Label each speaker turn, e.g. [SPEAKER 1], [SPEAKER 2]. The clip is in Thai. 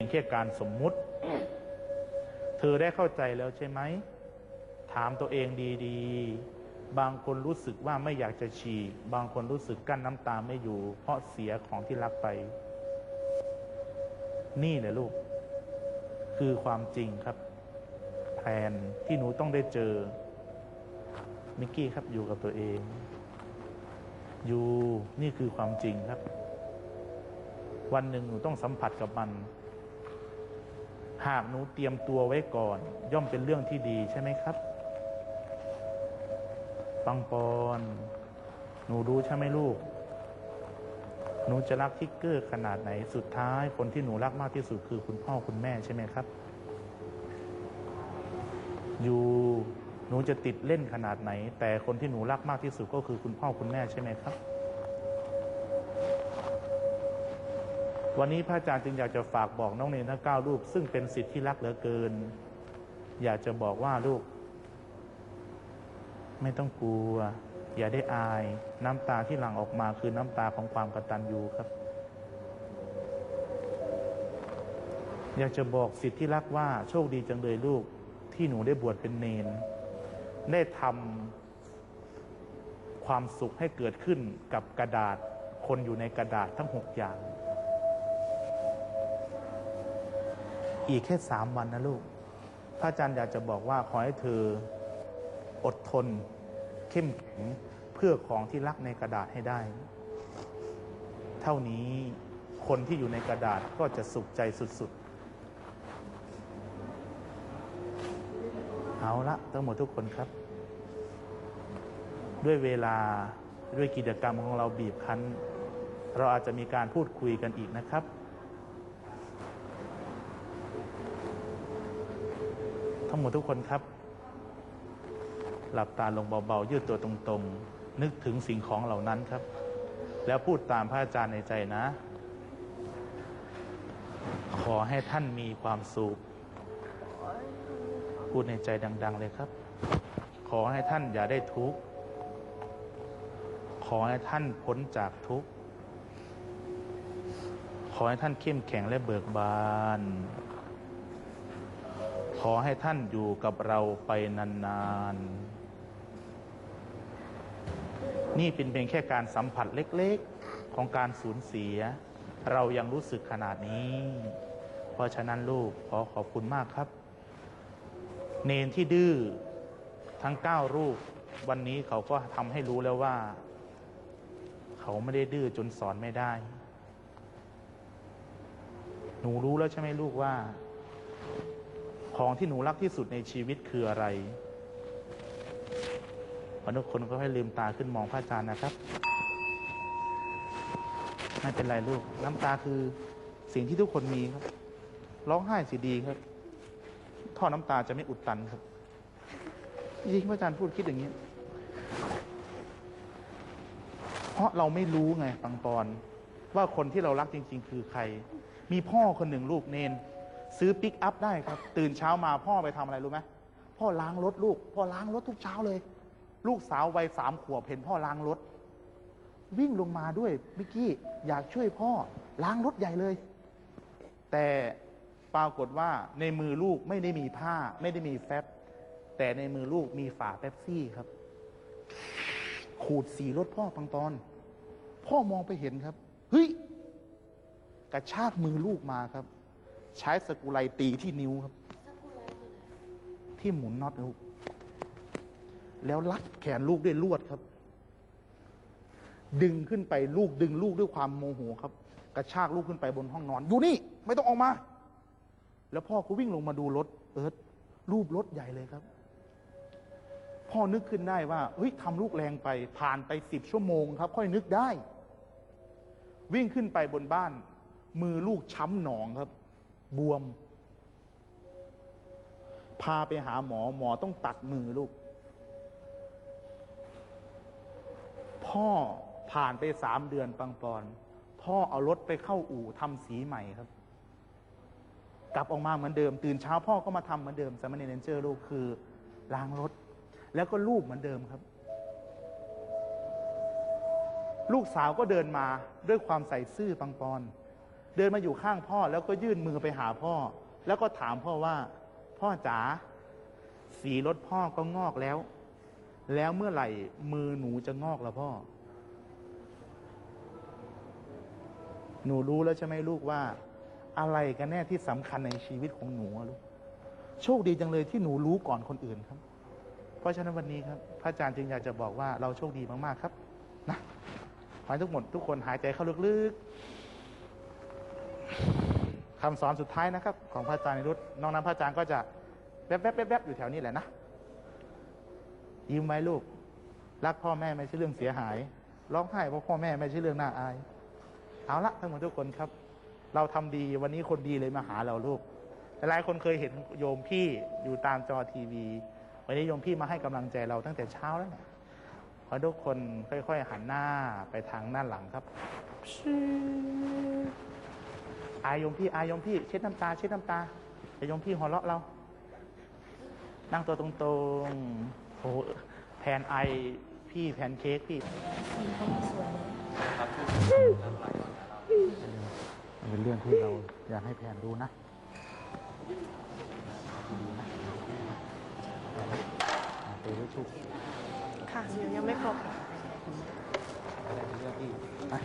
[SPEAKER 1] ียงแค่การสมมุติ เธอได้เข้าใจแล้วใช่ไหม ถามตัวเองดีๆ บางคนรู้สึกว่าไม่อยากจะฉี่บางคนรู้สึกกั้นน้ำตาไม่อยู่ เพราะเสียของที่รักไป นี่แหละลูก คือความจริงครับ แผนที่หนูต้องได้เจอ มิกกี้ครับอยู่กับตัวเอง อยู่นี่คือความจริงครับ วันหนึ่งหนูต้องสัมผัสกับมัน หากหนูเตรียมตัวไว้ก่อน ย่อมเป็นเรื่องที่ดีใช่ไหมครับ ปังปอนหนูรู้ใช่ไหมลูก หนูจะรักทิกเกอร์ขนาดไหนสุดท้ายคนที่หนูรักมากที่สุดคือคุณพ่อคุณแม่ใช่ไหมครับ อยู่หนูจะติดเล่นขนาดไหน แต่คนที่หนูรักมากที่สุดก็คือคุณพ่อคุณแม่ใช่ไหมครับ วันนี้พระอาจารย์จึงอยากจะฝากบอกน้องเนรทั้งเก้าลูกซึ่งเป็นสิทธิที่รักเหลือเกิน อยากจะบอกว่าลูก ไม่ต้องกลัว อย่าได้อาย น้ำตาที่หลั่งออกมาคือน้ำตาของความกตัญญูครับ อยากจะบอกสิทธิที่รักว่าโชคดีจังเลยลูก ที่หนูได้บวชเป็นเนน ได้ทำความสุขให้เกิดขึ้นกับกระดาษ คนอยู่ในกระดาษทั้งหกอย่าง อีกแค่สามวันนะลูก พระอาจารย์อยากจะบอกว่าขอให้เธออดทน เข้มแข็งเพื่อของที่รักในกระดาษให้ได้ เท่านี้คนที่อยู่ในกระดาษก็จะสุขใจสุดๆ เอาละทั้งหมดทุกคนครับ ด้วยเวลาด้วยกิจกรรมของเราบีบคั้น เราอาจจะมีการพูดคุยกันอีกนะครับ ทั้งหมดทุกคนครับ หลับตาลงเบาๆยืดตัวตรงๆ นึกถึงสิ่งของเหล่านั้นครับ แล้วพูดตามพระอาจารย์ในใจนะ ขอให้ท่านมีความสุขพูดในใจดัง ๆ เลยครับ ขอให้ท่านอย่าได้ทุกข์ขอให้ท่านพ้นจากทุกข์ขอให้ท่านเข้มแข็งและเบิกบาน ขอให้ท่านอยู่กับเราไปนานๆ นี่เป็นเพียงแค่การสัมผัสเล็กๆของการสูญเสีย เรายังรู้สึกขนาดนี้ เพราะฉะนั้นลูกขอขอบคุณมากครับ เนนที่ดื้อทั้งเก้ารูป วันนี้เขาก็ทำให้รู้แล้วว่า เขาไม่ได้ดื้อจนสอนไม่ได้ หนูรู้แล้วใช่ไหมลูกว่า ของที่หนูรักที่สุดในชีวิตคืออะไรวันทุกคนก็ให้ลืมตาขึ้นมองพระอาจารย์นะครับ ไม่เป็นไรลูก น้ำตาคือสิ่งที่ทุกคนมีครับ ร้องไห้สิดีครับ ท่อน้ำตาจะไม่อุดตันครับจริงพระอาจารย์พูดคิดอย่างนี้เพราะเราไม่รู้ไงปังปอนว่าคนที่เรารักจริง ๆ คือใคร มีพ่อคนหนึ่งลูกเนน ซื้อปิกอัพได้ครับ ตื่นเช้ามาพ่อไปทำอะไรรู้ไหมพ่อล้างรถลูก พ่อล้างรถทุกเช้าเลย ลูกสาววัยสามขวบเห็นพ่อล้างรถ วิ่งลงมาด้วยมิกกี้อยากช่วยพ่อล้างรถใหญ่เลย แต่ปรากฏว่าในมือลูกไม่ได้มีผ้า ไม่ได้มีแฟบแต่ในมือลูกมีฝาเป๊ปซี่ครับ ขูดสีรถพ่อปังตอน พ่อมองไปเห็นครับ เฮ้ย กระชากมือลูกมาครับ ใช้สกุไลตีที่นิ้วครับ ที่หมุนน็อตลูกแล้วลัดแขนลูกด้วยลวดครับ ดึงขึ้นไปลูกดึงลูกด้วยความโมโหครับ กระชากลูกขึ้นไปบนห้องนอน อยู่นี่ ไม่ต้องออกมา แล้วพ่อก็วิ่งลงมาดูรถเอิร์ธรูปรถใหญ่เลยครับ พ่อนึกขึ้นได้ว่าเฮ้ยทำลูกแรงไปผ่านไปสิบชั่วโมงครับ ค่อยนึกได้ วิ่งขึ้นไปบนบ้าน มือลูกช้ำหนองครับ บวม พาไปหาหมอหมอต้องตัดมือลูก พ่อผ่านไปสามเดือนปังปอน พ่อเอารถไปเข้าอู่ทำสีใหม่ครับ กลับออกมาเหมือนเดิม ตื่นเช้าพ่อก็มาทำเหมือนเดิมสามเณรเนเจอร์ลูกคือล้างรถ แล้วก็ลูกเหมือนเดิมครับ ลูกสาวก็เดินมาด้วยความใส่ซื่อปังปอน เดินมาอยู่ข้างพ่อแล้วก็ยื่นมือไปหาพ่อ แล้วก็ถามพ่อว่า พ่อจ๋าสีรถพ่อก็งอกแล้ว แล้วเมื่อไหร่มือหนูจะงอกละพ่อ หนูรู้แล้วใช่ไหมลูกว่า อะไรกันแน่ที่สำคัญในชีวิตของหนูลูกโชคดีจังเลยที่หนูรู้ก่อนคนอื่นครับ เพราะฉะนั้นวันนี้ครับ พระอาจารย์จึงอยากจะบอกว่าเราโชคดีมากๆครับนะขอให้ทุกหมดทุกคนหายใจเข้าลึกๆ คำสอนสุดท้ายนะครับ ของพระอาจารย์นิรุตน้องน้ำพระอาจารย์ก็จะแวบๆแวบๆอยู่แถวนี้แหละนะยิ้มไว้ลูก รักพ่อแม่ไม่ใช่เรื่องเสียหาย ร้องไห้เพราะพ่อแม่ไม่ใช่เรื่องน่าอาย เอาละทั้งหมดทุกคนครับ เราทำดีวันนี้คนดีเลยมาหาเราลูก หลายคนเคยเห็นโยมพี่อยู่ตามจอทีวี วันนี้โยมพี่มาให้กำลังใจเราตั้งแต่เช้าแล้วเนี่ยขอทุกคนค่อย ๆ หันหน้าไปทางด้านหลังครับ อายโยมพี่อายโยมพี่เช็ดน้ำตา เช็ดน้ำตาแต่โยมพี่หัวเราะเรา นั่งตัวตรงๆโอ้โหแผนไอพี่แพนเค้กพี่เป็นเรื่องที่เราอยากให้แพนดูนะไปไว้ชุก
[SPEAKER 2] ค่ะยังไม่ครบ
[SPEAKER 1] อะไรเป็นเรื่องที่อะ